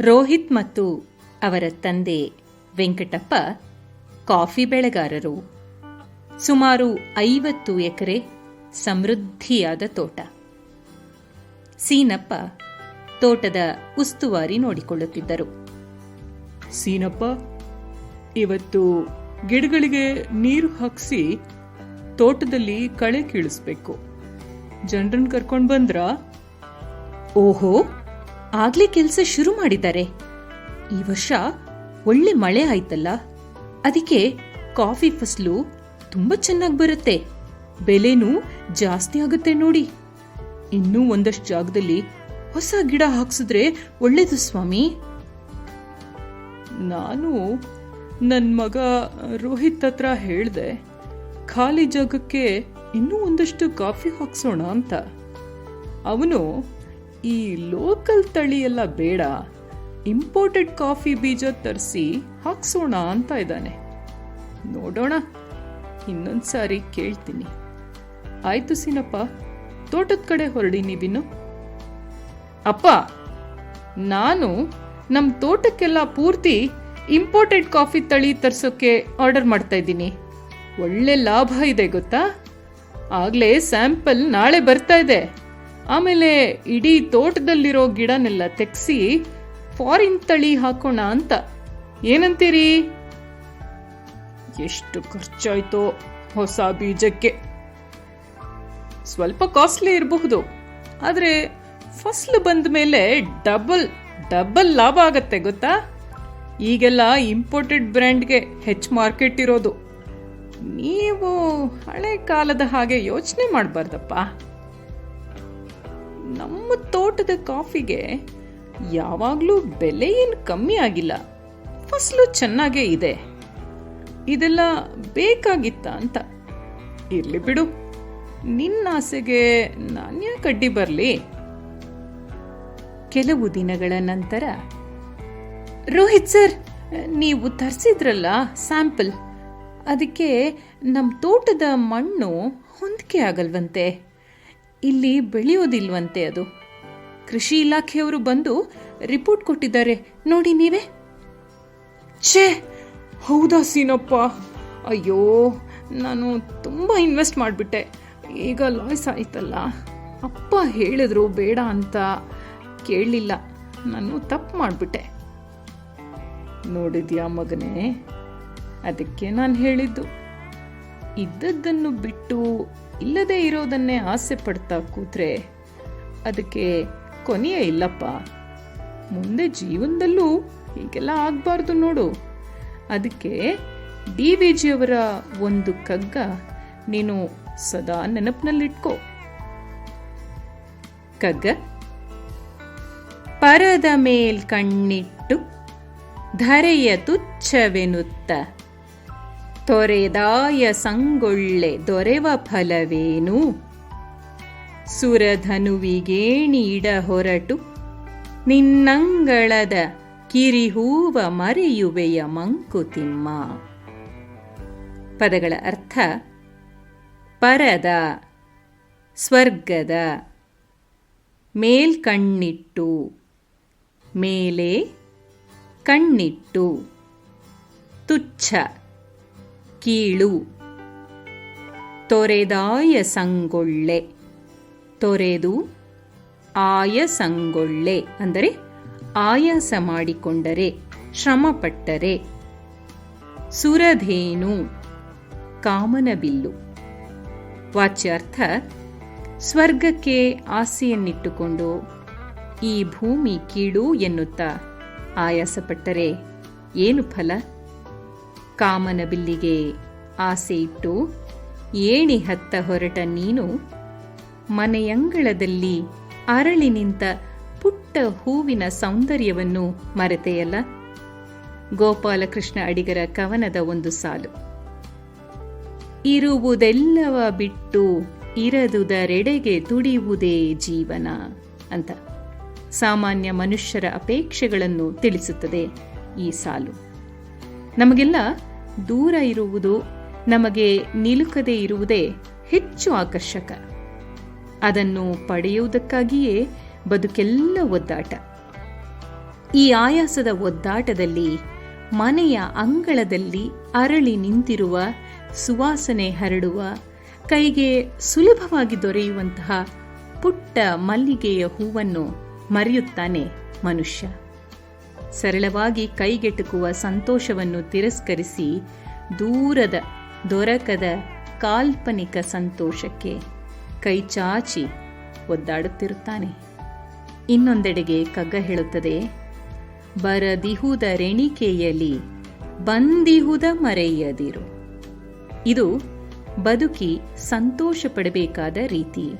ರೋಹಿತ್ ಮತ್ತು ಅವರ ತಂದೆ ವೆಂಕಟಪ್ಪ ಕಾಫಿ ಬೆಳೆಗಾರರು. ಸುಮಾರು ಐವತ್ತು ಎಕರೆ ಸಮೃದ್ಧಿಯಾದ ತೋಟ. ಸೀನಪ್ಪ ತೋಟದ ಉಸ್ತುವಾರಿ ನೋಡಿಕೊಳ್ಳುತ್ತಿದ್ದರು. ಸೀನಪ್ಪ ಇವತ್ತು ಗಿಡಗಳಿಗೆ ನೀರು ಹಾಕಿಸಿ ತೋಟದಲ್ಲಿ ಕಳೆ ಕೀಳಿಸ್ಬೇಕು. ಜನರನ್ನು ಕರ್ಕೊಂಡು ಬಂದ್ರಾ? ಓಹೋ ಆಗ್ಲೇ ಕೆಲಸ ಶುರು ಮಾಡಿದ್ದಾರೆ. ಈ ವರ್ಷ ಒಳ್ಳೆ ಮಳೆ ಆಯ್ತಲ್ಲ? ಅದಕ್ಕೆ ಕಾಫಿ ಫಸಲು ತುಂಬಾ ಚೆನ್ನಾಗಿ ಬರುತ್ತೆ. ಬೆಲೆನೂ ಜಾಸ್ತಿ ಆಗುತ್ತೆ ನೋಡಿ. ಇನ್ನೂ ಒಂದಷ್ಟು ಜಾಗದಲ್ಲಿ ಹೊಸ ಗಿಡ ಹಾಕ್ಸಿದ್ರೆ ಒಳ್ಳೇದು ಸ್ವಾಮಿ. ನಾನು ನನ್ನ ಮಗ ರೋಹಿತ್ ಹತ್ರ ಹೇಳ್ದೆ, ಖಾಲಿ ಜಾಗಕ್ಕೆ ಇನ್ನೂ ಒಂದಷ್ಟು ಕಾಫಿ ಹಾಕ್ಸೋಣ ಅಂತ. ಅವನು ಈ ಲೋಕಲ್ ತಳಿ ಎಲ್ಲ ಬೇಡ. ಇಂಪೋರ್ಟೆಡ್ ಕಾಫಿ ಬೀಜ ತರಿಸಿ ಹಾಕ್ಸೋಣ ಅಂತ ಇದ್ದಾನೆ. ನೋಡೋಣ ಇನ್ನೊಂದು ಸಾರಿ ಕೇಳ್ತೀನಿ. ಆಯ್ತು ಸೀನಪ್ಪ, ತೋಟದ ಕಡೆ ಹೊರಡಿ ನೀವಿನ್ನು. ಅಪ್ಪ, ನಾನು ನಮ್ಮ ತೋಟಕ್ಕೆಲ್ಲ ಪೂರ್ತಿ ಇಂಪೋರ್ಟೆಡ್ ಕಾಫಿ ತಳಿ ತರಿಸೋಕ್ಕೆ ಆರ್ಡರ್ ಮಾಡ್ತಾ ಇದ್ದೀನಿ. ಒಳ್ಳೆ ಲಾಭ ಇದೆ, ಗೊತ್ತಾ? ಆಗಲೇ ಸ್ಯಾಂಪಲ್ ನಾಳೆ ಬರ್ತಾ ಇದೆ. ಆಮೇಲೆ ಇಡೀ ತೋಟದಲ್ಲಿರೋ ಗಿಡನೆಲ್ಲ ತೆಗ್ಸಿ ಫಾರಿನ್ ತಳಿ ಹಾಕೋಣ ಅಂತ. ಏನಂತೀರಿ? ಎಷ್ಟು ಖರ್ಚಾಯ್ತೋ ಹೊಸ ಬೀಜಕ್ಕೆ. ಸ್ವಲ್ಪ ಕಾಸ್ಟ್ಲಿ ಇರಬಹುದು. ಆದರೆ ಫಸ್ಲು ಬಂದ ಮೇಲೆ ಡಬಲ್ ಡಬಲ್ ಲಾಭ ಆಗತ್ತೆ ಗೊತ್ತಾ? ಈಗೆಲ್ಲ ಇಂಪೋರ್ಟೆಡ್ ಬ್ರ್ಯಾಂಡ್ಗೆ ಹೆಚ್ಚು ಮಾರ್ಕೆಟ್ ಇರೋದು. ನೀವು ಹಳೆ ಕಾಲದ ಹಾಗೆ ಯೋಚನೆ ಮಾಡಬಾರ್ದಪ್ಪ. ನಮ್ಮ ತೋಟದ ಕಾಫಿಗೆ ಯಾವಾಗಲೂ ಬೆಲೆ ಏನು ಕಮ್ಮಿ ಆಗಿಲ್ಲ. ಫಸಲು ಚೆನ್ನಾಗೇ ಇದೆ. ಇದೆಲ್ಲ ಬೇಕಾಗಿತ್ತ ಅಂತ. ಇರಲಿ ಬಿಡು. ನಿನ್ನ ಆಸೆಗೆ ನಾನ್ಯಾಕೆ ಅಡ್ಡಿ ಬರಲಿ? ಕೆಲವು ದಿನಗಳ ನಂತರ, ರೋಹಿತ್ ಸರ್, ನೀವು ತರಿಸಿದ್ರಲ್ಲ ಸ್ಯಾಂಪಲ್? ಅದಕ್ಕೆ ನಮ್ಮ ತೋಟದ ಮಣ್ಣು ಹೊಂದಿಕೆ ಆಗಲ್ವಂತೆ. ಇಲ್ಲಿ ಬೆಳೆಯೋದಿಲ್ವಂತೆ ಅದು. ಕೃಷಿ ಇಲಾಖೆಯವರು ಬಂದು ರಿಪೋರ್ಟ್ ಕೊಟ್ಟಿದ್ದಾರೆ. ನೋಡಿ ನೀವೇ. ಛೇ! ಹೌದಾ ಸೀನಪ್ಪ? ಅಯ್ಯೋ, ನಾನು ತುಂಬ ಇನ್ವೆಸ್ಟ್ ಮಾಡಿಬಿಟ್ಟೆ. ಈಗ ಲಾಯ್ಸ್ ಆಯ್ತಲ್ಲ. ಅಪ್ಪ ಹೇಳಿದ್ರು ಬೇಡ ಅಂತ. ಕೇಳಲಿಲ್ಲ. ನಾನು ತಪ್ಪು ಮಾಡಿಬಿಟ್ಟೆ. ನೋಡಿದ್ಯಾ ಮಗನೇ? ಅದಕ್ಕೆ ನಾನು ಹೇಳಿದ್ದು. ಇದ್ದದ್ದನ್ನು ಬಿಟ್ಟು ಇಲ್ಲದೆ ಇರೋದನ್ನೇ ಆಸೆ ಪಡ್ತಾ ಕೂತ್ರೆ ಅದಕ್ಕೆ ಕೊನೆಯೇ ಇಲ್ಲಪ್ಪ. ಮುಂದೆ ಜೀವನದಲ್ಲೂ ಹೀಗೆಲ್ಲ ಆಗಬಾರ್ದು ನೋಡು. ಅದಕ್ಕೆ ಡಿ ವಿ ಜಿಯವರ ಒಂದು ಕಗ್ಗ ನೀನು ಸದಾ ನೆನಪಿನಲ್ಲಿಟ್ಕೋ. ಕಗ್ಗ? ಪರದ ಮೇಲ್ ಕಣ್ಣಿಟ್ಟು ಧರೆಯ ತುಚ್ಛವೆನುತ್ತ ತೊರೆದಾಯ ಸಂಗೊಳ್ಳೆ ದೊರೆವ ಫಲವೇನು? ಸುರಧನುವಿಗೇಣಿಡ ಹೊರಟು, ನಿನ್ನಂಗಳದ ಕಿರಿಹೂವ ಮರೆಯುವೆಯ ಮಂಕುತಿಮ್ಮ ಪದಗಳ ಅರ್ಥ, ಪರದ, ಸ್ವರ್ಗದ, ಮೇಲ್ಕಣ್ಣಿಟ್ಟು, ಮೇಲೆ ಕಣ್ಣಿಟ್ಟು, ತುಚ್ಛ. ಕೀಳು. ತೊರೆದಾಯ ಸಂಗೊಳ್ಳೆ. ತೊರೆದು ಆಯಸಂಗೊಳ್ಳೆ ಅಂದರೆ ಆಯಾಸ ಮಾಡಿಕೊಂಡರೆ, ಶ್ರಮಪಟ್ಟರೆ. ಸುರಧೇನು ಕಾಮನಬಿಲ್ಲು ವಾಚ್ಯಾರ್ಥ, ಸ್ವರ್ಗಕ್ಕೆ ಆಸೆಯನ್ನಿಟ್ಟುಕೊಂಡು ಈ ಭೂಮಿ ಕೀಳು ಎನ್ನುತ್ತಾ ಆಯಾಸಪಟ್ಟರೆ, ಏನು ಫಲ? ಕಾಮನ ಬಿಲ್ಲಿಗೆ ಆಸೆ ಇಟ್ಟು ಏಣಿ ಹತ್ತ ಹೊರಟ ನೀನು ಮನೆಯಂಗಳದಲ್ಲಿ ಅರಳಿ ನಿಂತ ಪುಟ್ಟ ಹೂವಿನ ಸೌಂದರ್ಯವನ್ನು ಮರೆತೆಯಲ್ಲ? ಗೋಪಾಲಕೃಷ್ಣ ಅಡಿಗರ ಕವನದ ಒಂದು ಸಾಲು. ಇರುವುದೆಲ್ಲವ ಬಿಟ್ಟು ಇರದುದರೆಡೆಗೆ ತುಡಿಯುವುದೇ ಜೀವನ ಅಂತ. ಸಾಮಾನ್ಯ ಮನುಷ್ಯರ ಅಪೇಕ್ಷೆಗಳನ್ನು ತಿಳಿಸುತ್ತದೆ ಈ ಸಾಲು. ನಮಗೆಲ್ಲ ದೂರ ಇರುವುದು ನಮಗೆ ನಿಲುಕದೇ ಇರುವುದೇ ಹೆಚ್ಚು ಆಕರ್ಷಕ. ಅದನ್ನು ಪಡೆಯುವುದಕ್ಕಾಗಿಯೇ ಬದುಕೆಲ್ಲ ಒದ್ದಾಟ. ಈ ಆಯಾಸದ ಒದ್ದಾಟದಲ್ಲಿ, ಮನೆಯ ಅಂಗಳದಲ್ಲಿ ಅರಳಿ ನಿಂತಿರುವ, ಸುವಾಸನೆ ಹರಡುವ, ಕೈಗೆ ಸುಲಭವಾಗಿ ದೊರೆಯುವಂತಹ ಪುಟ್ಟ ಮಲ್ಲಿಗೆಯ ಹೂವನ್ನು ಮರೆಯುತ್ತಾನೆ ಮನುಷ್ಯ. ಸರಳವಾಗಿ ಕೈಗೆಟುಕುವ ಸಂತೋಷವನ್ನು ತಿರಸ್ಕರಿಸಿ ದೂರದ ದೊರಕದ ಕಾಲ್ಪನಿಕ ಸಂತೋಷಕ್ಕೆ ಕೈಚಾಚಿ ಒದ್ದಾಡುತ್ತಿರುತ್ತಾನೆ. ಇನ್ನೊಂದೆಡೆಗೆ ಕಗ್ಗ ಹೇಳುತ್ತದೆ, ಬರದಿಹುದ ರೆಣಿಕೆಯಲ್ಲಿ ಬಂದಿಹುದ ಮರೆಯದಿರು. ಇದು ಬದುಕಿ ಸಂತೋಷ ಪಡಬೇಕಾದ ರೀತಿ.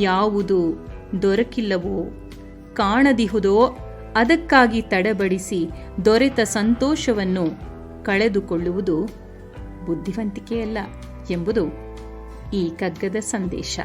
ಯಾವುದು ದೊರಕಿಲ್ಲವೋ ಕಾಣದಿಹುದೋ ಅದಕ್ಕಾಗಿ ತಡಬಡಿಸಿ ದೊರೆತ ಸಂತೋಷವನ್ನು ಕಳೆದುಕೊಳ್ಳುವುದು ಬುದ್ಧಿವಂತಿಕೆಯಲ್ಲ ಎಂಬುದು ಈ ಕಗ್ಗದ ಸಂದೇಶ.